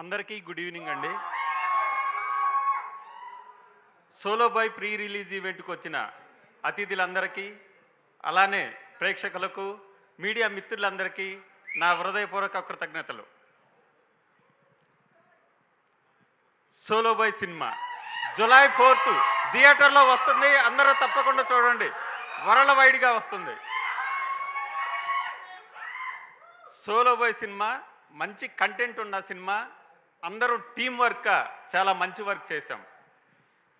అందరికీ good evening అండి. Solo bye pre release ఈవెంట్కి వచ్చిన అతిథులందరికీ అలానే ప్రేక్షకులకు మీడియా మిత్రులందరికీ నా హృదయపూర్వక కృతజ్ఞతలు. Solo boy cinema July fourth థియేటర్లో వస్తుంది. అందరూ తప్పకుండా చూడండి. వరల్డ్ వైడ్గా వస్తుంది. సోలో బాయ్ సినిమా మంచి కంటెంట్ ఉన్న సినిమా. అందరూ టీం వర్క్ చాలా మంచి వర్క్ చేశాం.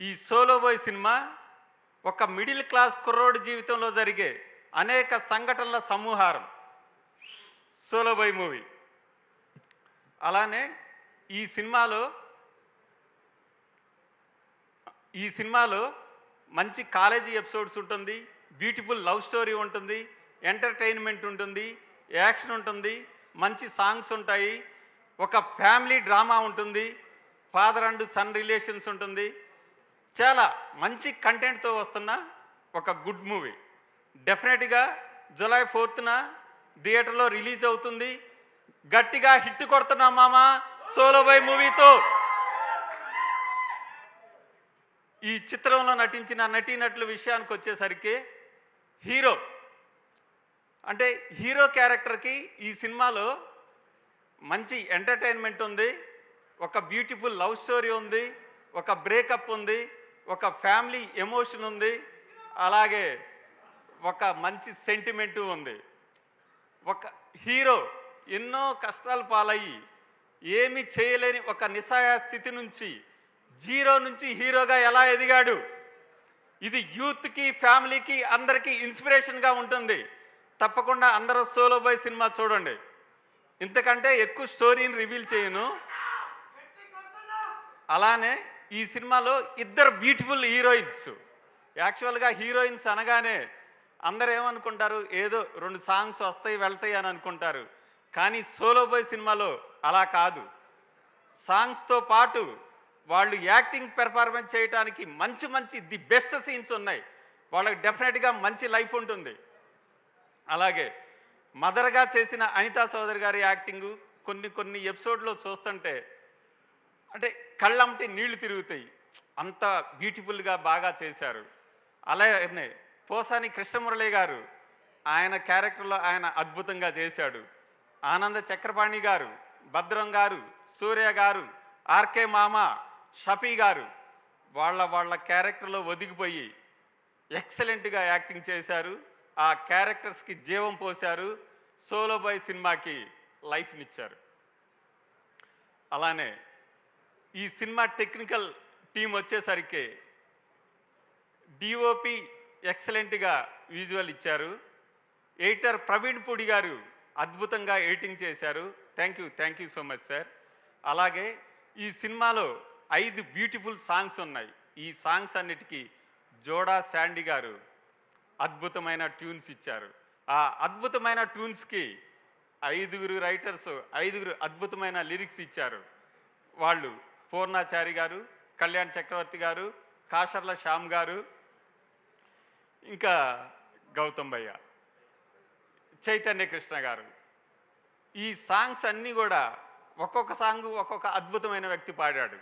ఈ సోలో బాయ్ సినిమా ఒక మిడిల్ క్లాస్ కుర్రోడి జీవితంలో జరిగే అనేక సంఘటనల సమూహారం. Solo boy movie. అలానే ఈ సినిమాలో ఈ సినిమాలో మంచి కాలేజీ ఎపిసోడ్స్ ఉంటుంది బ్యూటిఫుల్ లవ్ స్టోరీ ఉంటుంది ఎంటర్టైన్మెంట్ ఉంటుంది యాక్షన్ ఉంటుంది మంచి సాంగ్స్ ఉంటాయి ఒక ఫ్యామిలీ డ్రామా ఉంటుంది ఫాదర్ అండ్ సన్ రిలేషన్స్ ఉంటుంది. చాలా మంచి కంటెంట్తో వస్తున్న ఒక గుడ్ మూవీ. డెఫినెట్గా జూలై ఫోర్త్న థియేటర్లో రిలీజ్ అవుతుంది. గట్టిగా హిట్ కొడుతున్నా మామ సోలోబై మూవీతో. ఈ చిత్రంలో నటించిన నటీనటుల విషయానికి వచ్చేసరికి హీరో. అంటే హీరో క్యారెక్టర్కి ఈ సినిమాలో మంచి ఎంటర్టైన్మెంట్ ఉంది ఒక బ్యూటిఫుల్ లవ్ స్టోరీ ఉంది ఒక బ్రేకప్ ఉంది ఒక ఫ్యామిలీ ఎమోషన్ ఉంది అలాగే ఒక మంచి సెంటిమెంటు ఉంది. ఒక హీరో ఎన్నో కష్టాలు పాలయ్యి ఏమి చేయలేని ఒక నిస్సహాయ స్థితి నుంచి జీరో నుంచి హీరోగా ఎలా ఎదిగాడు? ఇది యూత్కి ఫ్యామిలీకి అందరికీ ఇన్స్పిరేషన్గా ఉంటుంది. తప్పకుండా అందరూ సోలో బాయ్ సినిమా చూడండి. ఇంతకంటే ఎక్కువ స్టోరీని రివీల్ చేయను. అలానే ఈ సినిమాలో ఇద్దరు బ్యూటిఫుల్ హీరోయిన్స్. యాక్చువల్గా హీరోయిన్స్ అనగానే అందరు ఏమనుకుంటారు? ఏదో రెండు సాంగ్స్ వస్తాయి వెళ్తాయి అని అనుకుంటారు. కానీ సోలో బాయ్ సినిమాలో అలా కాదు. సాంగ్స్తో పాటు వాళ్ళు యాక్టింగ్ పెర్ఫార్మెన్స్ చేయడానికి మంచి మంచి ది బెస్ట్ సీన్స్ ఉన్నాయి. వాళ్ళకి డెఫినెట్గా మంచి లైఫ్ ఉంటుంది. అలాగే మదర్గా చేసిన అనితా సోదరి గారి యాక్టింగ్ కొన్ని కొన్ని ఎపిసోడ్లో చూస్తుంటే అంటే కళ్ళంటి నీళ్ళు తిరుగుతాయి. అంత బ్యూటిఫుల్గా బాగా చేశారు. అలాగే పోసాని కృష్ణమురళి గారు ఆయన క్యారెక్టర్లో ఆయన అద్భుతంగా చేశాడు. ఆనంద చక్రపాణి గారు భద్రం గారు సూర్య గారు ఆర్కే మామ షఫీ గారు వాళ్ళ వాళ్ళ క్యారెక్టర్లో ఒదిగిపోయి ఎక్సలెంట్గా యాక్టింగ్ చేశారు. ఆ క్యారెక్టర్స్కి జీవం పోశారు. సోలో బాయ్ సినిమాకి లైఫ్నిచ్చారు. అలానే ఈ సినిమా టెక్నికల్ టీం వచ్చేసరికి డిఓపి ఎక్సలెంట్గా విజువల్ ఇచ్చారు. ఎడిటర్ ప్రవీణ్ పూడి గారు అద్భుతంగా ఎడిటింగ్ చేశారు. Thank you thank you so much sir అలాగే ఈ సినిమాలో ఐదు బ్యూటిఫుల్ సాంగ్స్ ఉన్నాయి. ఈ సాంగ్స్ అన్నిటికీ జోడా శాండీ గారు అద్భుతమైన ట్యూన్స్ ఇచ్చారు. ఆ అద్భుతమైన ట్యూన్స్కి ఐదుగురు రైటర్స్ ఐదుగురు అద్భుతమైన లిరిక్స్ ఇచ్చారు. వాళ్ళు పూర్ణాచారి గారు కళ్యాణ్ చక్రవర్తి గారు కాషర్ల శ్యామ్ గారు ఇంకా గౌతమ్ భయ్య చైతన్య కృష్ణ గారు. ఈ సాంగ్స్ అన్నీ కూడా ఒక్కొక్క సాంగ్ ఒక్కొక్క అద్భుతమైన వ్యక్తి పాడాడు.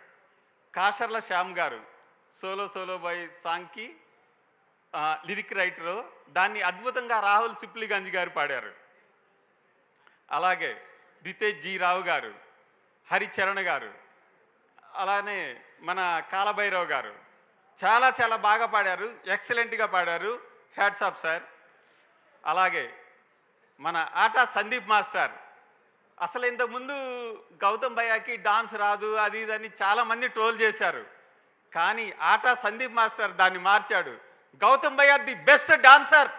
కాషర్ల శ్యామ్ గారు సోలో సోలో బాయ్ సాంగ్కి లిరిక్ రైటరు దాన్ని అద్భుతంగా రాహుల్ సిప్లిగంజ్ గారు పాడారు. అలాగే రితేష్ జీ రావు గారు హరిచరణ్ గారు అలానే మన కాలభైరావు గారు చాలా చాలా బాగా పాడారు ఎక్సలెంట్గా పాడారు హ్యాట్స్ ఆఫ్ సార్. అలాగే మన ఆట సందీప్ మాస్టర్ అసలు ఇంతకుముందు గౌతమ్ భయ్యకి డాన్స్ రాదు అది ఇది అని చాలామంది ట్రోల్ చేశారు. కానీ ఆట సందీప్ మాస్టర్ దాన్ని మార్చాడు. గౌతమ్ భయ్య ది బెస్ట్ డాన్సర్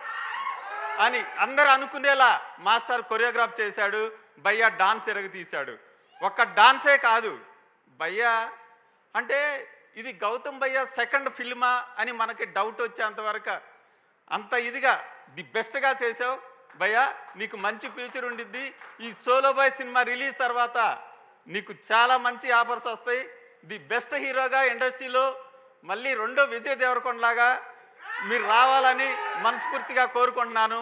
అని అందరు అనుకునేలా మాస్టర్ కొరియోగ్రాఫ్ చేశాడు భయ్య డాన్స్ తీశాడు ఒక్క డాన్సే కాదు భయ్య అంటే ఇది గౌతమ్ భయ్య సెకండ్ ఫిల్మా అని మనకి డౌట్ వచ్చేంతవరకు అంత ఇదిగా ది బెస్ట్గా చేసావు భయ్య నీకు మంచి ఫ్యూచర్ ఉండిద్ది. ఈ సోలో బాయ్ సినిమా రిలీజ్ తర్వాత నీకు చాలా మంచి ఆఫర్స్ వస్తాయి. ది బెస్ట్ హీరోగా ఇండస్ట్రీలో మళ్ళీ రెండో విజయ్ దేవరకొండలాగా మీరు రావాలని మనస్ఫూర్తిగా కోరుకుంటున్నాను.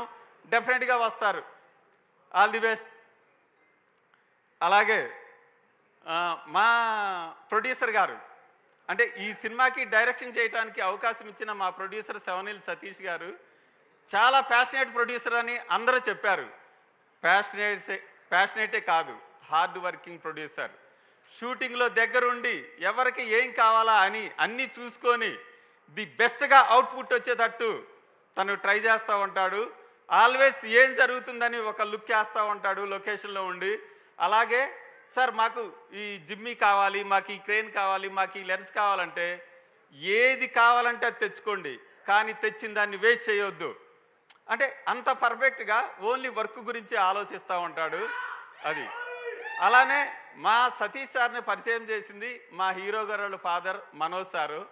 డెఫినెట్గా వస్తారు. ఆల్ ది బెస్ట్ అలాగే మా ప్రొడ్యూసర్ గారు అంటే ఈ సినిమాకి డైరెక్షన్ చేయడానికి అవకాశం ఇచ్చిన మా ప్రొడ్యూసర్ శవనీల్ సతీష్ గారు చాలా ప్యాషనేట్ ప్రొడ్యూసర్ అని అందరూ చెప్పారు. ప్యాషనేట్ ప్యాషనేటే కాదు హార్డ్ వర్కింగ్ ప్రొడ్యూసర్ షూటింగ్లో దగ్గరుండి ఎవరికి ఏం కావాలా అని అన్నీ చూసుకొని ది బెస్ట్గా అవుట్పుట్ వచ్చేటట్టు తను ట్రై చేస్తూ ఉంటాడు. ఆల్వేస్ ఏం జరుగుతుందని ఒక లుక్ వేస్తూ ఉంటాడు లొకేషన్లో ఉండి. అలాగే సార్ మాకు ఈ జిమ్మి కావాలి మాకు ఈ క్రెయిన్ కావాలి మాకు ఈ లెన్స్ కావాలంటే ఏది కావాలంటే అది తెచ్చుకోండి. కానీ తెచ్చిన దాన్ని వేస్ట్ చేయొద్దు. అంటే అంత పర్ఫెక్ట్గా ఓన్లీ వర్క్ గురించి ఆలోచిస్తూ ఉంటాడు అది. అలానే మా సతీష్ సార్ని పరిచయం చేసింది మా హీరో గారు ఫాదర్ మనోజ్ సారు.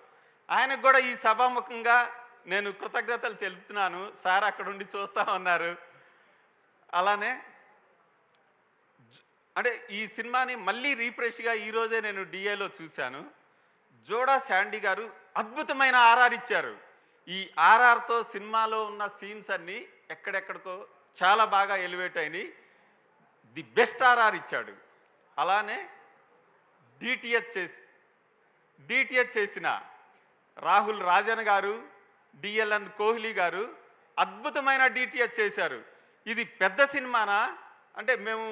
ఆయనకు కూడా ఈ సభాముఖంగా నేను కృతజ్ఞతలు తెలుపుతున్నాను. సార్ అక్కడుండి చూస్తా ఉన్నారు అలానే అంటే ఈ సినిమాని మళ్ళీ రీఫ్రెష్గా ఈరోజే నేను డిఏలో చూశాను. జోడా శాండీ గారు అద్భుతమైన ఆర్ఆర్ ఇచ్చారు. ఈ ఆర్ఆర్తో సినిమాలో ఉన్న సీన్స్ అన్నీ ఎక్కడెక్కడికో చాలా బాగా ఎలివేట్ అయినాయి. ది బెస్ట్ ఆర్ఆర్ ఇచ్చాడు. అలానే డిటిహెచ్ చేసి డిటిహెచ్ చేసిన రాహుల్ రాజన్ గారు డిఎల్ఎన్ కోహ్లీ గారు అద్భుతమైన డిటిహెచ్ చేశారు. ఇది పెద్ద సినిమానా? అంటే మేము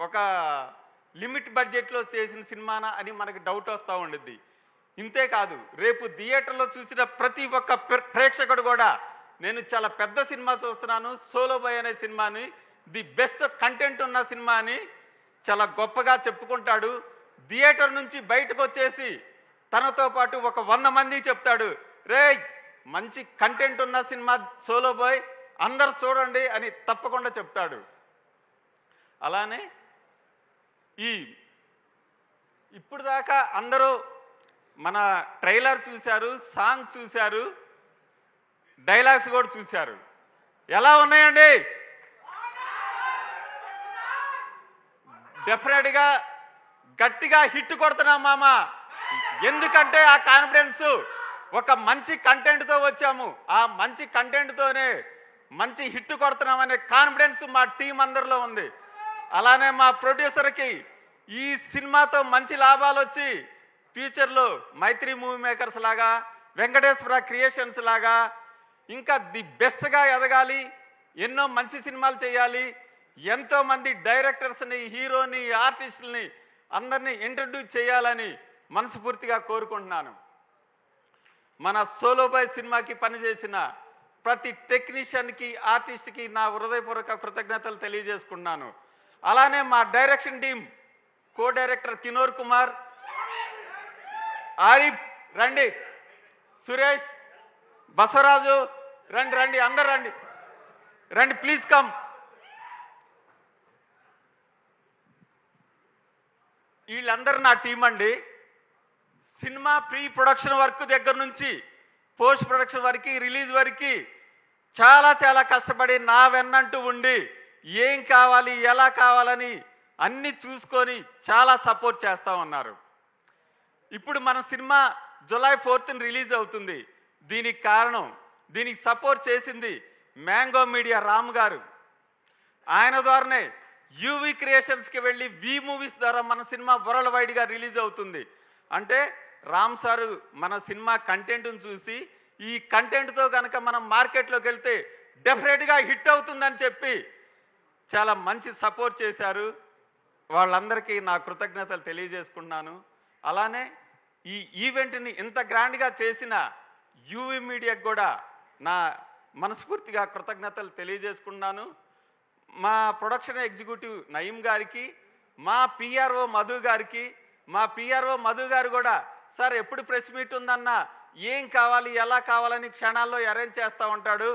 ఒక లిమిట్ బడ్జెట్లో చేసిన సినిమానా అని మనకి డౌట్ వస్తూ ఉండిద్ది. ఇంతే కాదు రేపు థియేటర్లో చూసిన ప్రతి ఒక్క ప్రేక్షకుడు కూడా నేను చాలా పెద్ద సినిమా చూస్తున్నాను సోలో బాయ్ అనే సినిమాని ది బెస్ట్ కంటెంట్ ఉన్న సినిమా అని చాలా గొప్పగా చెప్పుకుంటాడు. థియేటర్ నుంచి బయటకు వచ్చేసి తనతో పాటు ఒక వంద మంది చెప్తాడు రే మంచి కంటెంట్ ఉన్న సినిమా సోలో బాయ్ అందరు చూడండి అని తప్పకుండా చెప్తాడు. అలానే ఈ ఇప్పుడు దాకా అందరూ మన ట్రైలర్ చూశారు సాంగ్ చూశారు డైలాగ్స్ కూడా చూశారు. ఎలా ఉన్నాయండి? డెఫినెట్గా గట్టిగా హిట్ కొడుతున్నాం మామ. ఎందుకంటే ఆ కాన్ఫిడెన్స్ ఒక మంచి కంటెంట్తో వచ్చాము. ఆ మంచి కంటెంట్తోనే మంచి హిట్ కొడుతున్నామనే కాన్ఫిడెన్స్ మా టీం అందరిలో ఉంది. అలానే మా ప్రొడ్యూసర్కి ఈ సినిమాతో మంచి లాభాలు వచ్చి ఫ్యూచర్లో మైత్రి మూవీ మేకర్స్ లాగా వెంకటేశ్వర క్రియేషన్స్ లాగా ఇంకా ది బెస్ట్గా ఎదగాలి ఎన్నో మంచి సినిమాలు చేయాలి ఎంతోమంది డైరెక్టర్స్ని హీరోని ఆర్టిస్టుల్ని అందరినీ ఇంట్రడ్యూస్ చేయాలని మనస్ఫూర్తిగా కోరుకుంటున్నాను. మన సోలోబాయ్ సినిమాకి పనిచేసిన ప్రతి టెక్నీషియన్కి ఆర్టిస్ట్కి నా హృదయపూర్వక కృతజ్ఞతలు తెలియజేసుకున్నాను అలానే మా direction team co director Kinor Kumar Arif రండి. సురేష్ బసవరాజు రండి రండి అందరు రండి. రండి ప్లీజ్ కమ్. వీళ్ళందరూ నా టీం అండి. సినిమా ప్రీ ప్రొడక్షన్ వర్క్ దగ్గర నుంచి పోస్ట్ ప్రొడక్షన్ వరకు రిలీజ్ వరకు చాలా చాలా కష్టపడి నా వెన్నంటూ ఉండి ఏం కావాలి ఎలా కావాలని అన్నీ చూసుకొని చాలా సపోర్ట్ చేస్తూ ఉన్నారు. ఇప్పుడు మన సినిమా జులై ఫోర్త్ రిలీజ్ అవుతుంది. దీనికి కారణం దీనికి సపోర్ట్ చేసింది మ్యాంగో మీడియా రామ్ గారు. ఆయన ద్వారానే యూవి క్రియేషన్స్కి వెళ్ళి వి మూవీస్ ద్వారా మన సినిమా వరల్డ్ వైడ్గా రిలీజ్ అవుతుంది. అంటే రామ్ సారు మన సినిమా కంటెంట్ను చూసి ఈ కంటెంట్తో కనుక మనం మార్కెట్లోకి వెళ్తే డెఫినెట్గా హిట్ అవుతుందని చెప్పి చాలా మంచి సపోర్ట్ చేశారు. వాళ్ళందరికీ నా కృతజ్ఞతలు తెలియజేసుకున్నాను అలానే ఈ ఈవెంట్ని ఇంత గ్రాండ్గా చేసిన యూవి మీడియాకు కూడా నా మనస్ఫూర్తిగా కృతజ్ఞతలు తెలియజేసుకున్నాను మా ప్రొడక్షన్ ఎగ్జిక్యూటివ్ నయీం గారికి మా పిఆర్ఓ మధు గారికి మా పిఆర్ఓ మధు గారు కూడా సార్ ఎప్పుడు ప్రెస్ మీట్ ఉందన్నా? ఏం కావాలి? ఎలా కావాలని క్షణాల్లో అరేంజ్ చేస్తూ ఉంటాడు.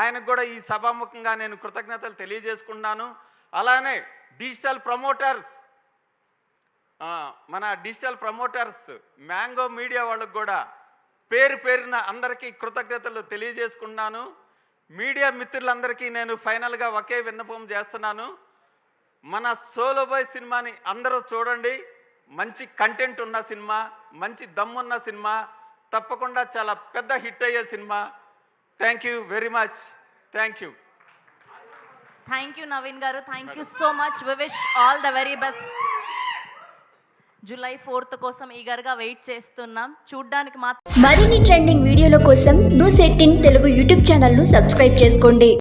ఆయనకు కూడా ఈ సభాముఖంగా నేను కృతజ్ఞతలు తెలియజేసుకున్నాను అలానే డిజిటల్ ప్రమోటర్స్ మన డిజిటల్ ప్రమోటర్స్ మ్యాంగో మీడియా వాళ్ళకు కూడా పేరు పేరున అందరికీ కృతజ్ఞతలు తెలియజేసుకున్నాను మీడియా మిత్రులందరికీ నేను ఫైనల్గా ఒకే విన్నపం చేస్తున్నాను. మన సోలోబాయ్ సినిమాని అందరూ చూడండి. మంచి కంటెంట్ ఉన్న సినిమా మంచి దమ్మున్న సినిమా తప్పకుండా చాలా పెద్ద హిట్ అయ్యే cinema. Thank you very much thank you thank you Naveen గారు. Thank you so much we wish all the very best July fourth కోసం ఈగర్గా వెయిట్ చేస్తున్నాం. చూడ్డానికి మాత్రం మరిన్ని ట్రెండింగ్ వీడియోల కోసం న్యూస్ ఎయిటీన్ తెలుగు యూట్యూబ్ ఛానల్ను సబ్స్క్రైబ్ చేసుకోండి.